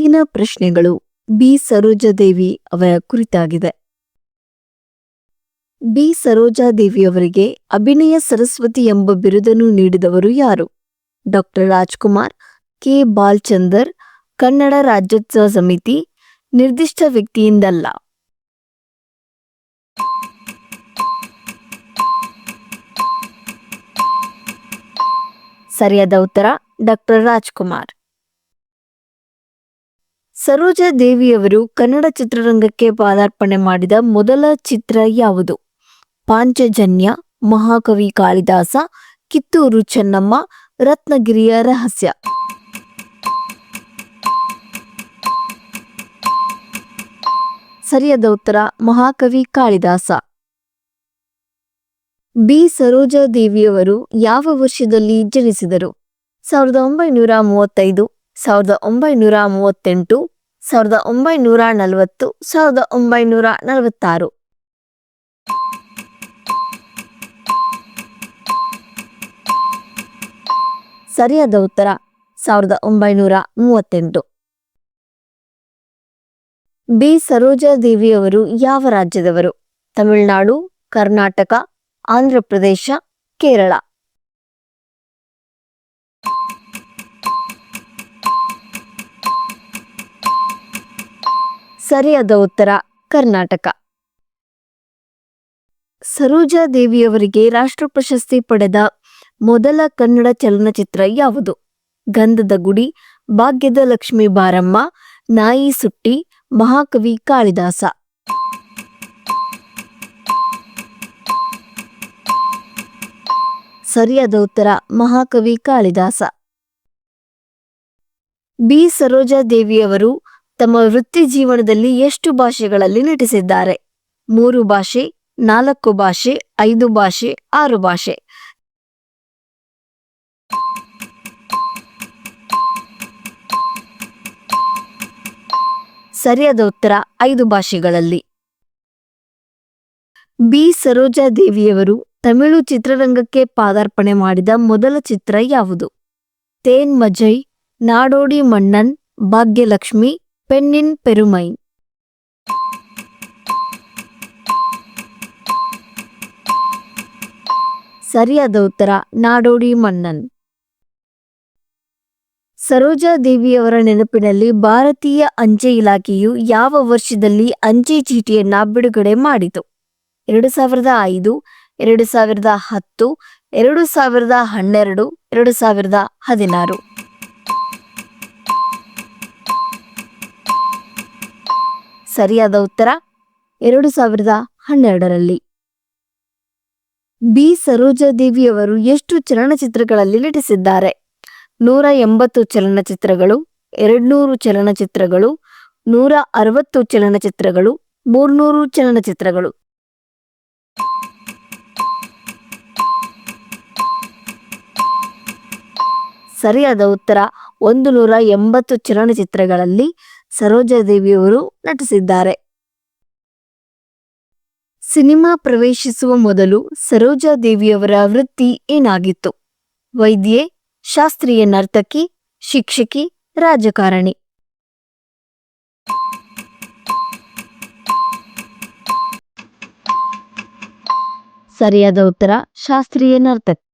ಇಂದಿನ ಪ್ರಶ್ನೆಗಳು ಬಿ. ಸರೋಜಾದೇವಿ ಅವರ ಕುರಿತಾಗಿದೆ. ಬಿ. ಸರೋಜಾದೇವಿಯವರಿಗೆ ಅಭಿನಯ ಸರಸ್ವತಿ ಎಂಬ ಬಿರುದನ್ನು ನೀಡಿದವರು ಯಾರು? Doctor Rajkumar, K. Balchander, Kannada Rajyotsava ಸಮಿತಿ ನಿರ್ದಿಷ್ಟ ವ್ಯಕ್ತಿಯಿಂದಲ್ಲ. ಸರಿಯಾದ ಉತ್ತರ ಡಾಕ್ಟರ್ ರಾಜ್ಕುಮಾರ್. ಸರೋಜಾ ದೇವಿಯವರು ಕನ್ನಡ ಚಿತ್ರರಂಗಕ್ಕೆ ಪಾದಾರ್ಪಣೆ ಮಾಡಿದ ಮೊದಲ ಚಿತ್ರ ಯಾವುದು? ಪಾಂಚಜನ್ಯ, ಮಹಾಕವಿ ಕಾಳಿದಾಸ, ಕಿತ್ತೂರು ಚೆನ್ನಮ್ಮ, ರತ್ನಗಿರಿಯ ರಹಸ್ಯ. ಸರಿಯಾದ ಉತ್ತರ, ಮಹಾಕವಿ ಕಾಳಿದಾಸ. ಬಿ. ಸರೋಜಾ ದೇವಿಯವರು ಯಾವ ವರ್ಷದಲ್ಲಿ ಜನಿಸಿದರು? ಸಾವಿರದ ಒಂಬೈನೂರ ಮೂವತ್ತೈದು ಸಾವಿರದ ಒಂಬೈನೂರ ಮೂವತ್ತೆಂಟು, ಸಾವಿರದ ಒಂಬೈನೂರ ನಲವತ್ತು, ಸಾವಿರದ ಒಂಬೈನೂರ ನಲವತ್ತಾರು. ಸರಿಯಾದ ಉತ್ತರ ಸಾವಿರದ ಒಂಬೈನೂರ ಮೂವತ್ತೆಂಟು. ಬಿ. ಸರೋಜಾ ದೇವಿಯವರು ಯಾವ ರಾಜ್ಯದವರು? ತಮಿಳುನಾಡು, ಕರ್ನಾಟಕ ಆಂಧ್ರಪ್ರದೇಶ ಕೇರಳ. ಸರಿಯಾದ ಉತ್ತರ, ಕರ್ನಾಟಕ. ಸರೋಜಾ ದೇವಿಯವರಿಗೆ ರಾಷ್ಟ್ರ ಪ್ರಶಸ್ತಿ ಪಡೆದ ಮೊದಲ ಕನ್ನಡ ಚಲನಚಿತ್ರ ಯಾವುದು? ಗಂಧದ ಗುಡಿ, ಭಾಗ್ಯದ ಲಕ್ಷ್ಮಿ ಬಾರಮ್ಮ, ನಾಯಿ ಸುಟ್ಟಿ, ಮಹಾಕವಿ ಕಾಳಿದಾಸ. ಸರಿಯಾದ ಉತ್ತರ, ಮಹಾಕವಿ ಕಾಳಿದಾಸ. ಬಿ. ಸರೋಜಾ ದೇವಿಯವರು ತಮ್ಮ ವೃತ್ತಿ ಜೀವನದಲ್ಲಿ ಎಷ್ಟು ಭಾಷೆಗಳಲ್ಲಿ ನಟಿಸಿದ್ದಾರೆ? ಮೂರು ಭಾಷೆ, ನಾಲ್ಕು ಭಾಷೆ, ಐದು ಭಾಷೆ, ಆರು ಭಾಷೆ. ಸರಿಯಾದ ಉತ್ತರ ಐದು ಭಾಷೆಗಳಲ್ಲಿ. ಬಿ. ಸರೋಜಾ ದೇವಿಯವರು ತಮಿಳು ಚಿತ್ರರಂಗಕ್ಕೆ ಪಾದಾರ್ಪಣೆ ಮಾಡಿದ ಮೊದಲ ಚಿತ್ರ ಯಾವುದು? ತೇನ್ ಮಜೈ ನಾಡೋಡಿ ಮಣ್ಣನ್, ಭಾಗ್ಯಲಕ್ಷ್ಮಿ ಪೆನ್ನಿನ್ பெருமை. ಸರಿಯಾದ ಉತ್ತರ ನಾಡೋಡಿ ಮನ್ನನ್ ಸರೋಜಾ ದೇವಿಯವರ ನೆನಪಿನಲ್ಲಿ ಭಾರತೀಯ ಅಂಚೆ ಇಲಾಖೆಯು ಯಾವ ವರ್ಷದಲ್ಲಿ ಅಂಚೆ ಚೀಟಿಯನ್ನ ಬಿಡುಗಡೆ ಮಾಡಿತು ಎರಡು ಸಾವಿರದ ಐದು, ಎರಡು ಸಾವಿರದ ಹತ್ತು, ಎರಡು ಸಾವಿರದ ಹನ್ನೆರಡು, ಎರಡು ಸಾವಿರದ ಹದಿನಾರು. ಸರಿಯಾದ ಉತ್ತರ ಎರಡು ಸಾವಿರದ ಹನ್ನೆರಡರಲ್ಲಿ. ಬಿ. ಸರೋಜಾದೇವಿಯವರು ಎಷ್ಟು ಚಲನಚಿತ್ರಗಳಲ್ಲಿ ನಟಿಸಿದ್ದಾರೆ? ನೂರ ಎಂಬತ್ತು ಚಲನಚಿತ್ರಗಳು, ಎರಡ್ನೂರು ಚಲನಚಿತ್ರಗಳು, ನೂರ ಅರವತ್ತು ಚಲನಚಿತ್ರಗಳು, ಮೂರ್ನೂರು ಚಲನಚಿತ್ರಗಳು. ಸರಿಯಾದ ಉತ್ತರ ಒಂದು ನೂರ ಎಂಬತ್ತು ಚಲನಚಿತ್ರಗಳಲ್ಲಿ ಸರೋಜಾದೇವಿಯವರು ನಟಿಸಿದ್ದಾರೆ. ಸಿನಿಮಾ ಪ್ರವೇಶಿಸುವ ಮೊದಲು ಸರೋಜಾದೇವಿಯವರ ವೃತ್ತಿ ಏನಾಗಿತ್ತು? ವೈದ್ಯೆ, ಶಾಸ್ತ್ರೀಯ ನರ್ತಕಿ, ಶಿಕ್ಷಕಿ, ರಾಜಕಾರಣಿ. ಸರಿಯಾದ ಉತ್ತರ ಶಾಸ್ತ್ರೀಯ ನರ್ತಕಿ.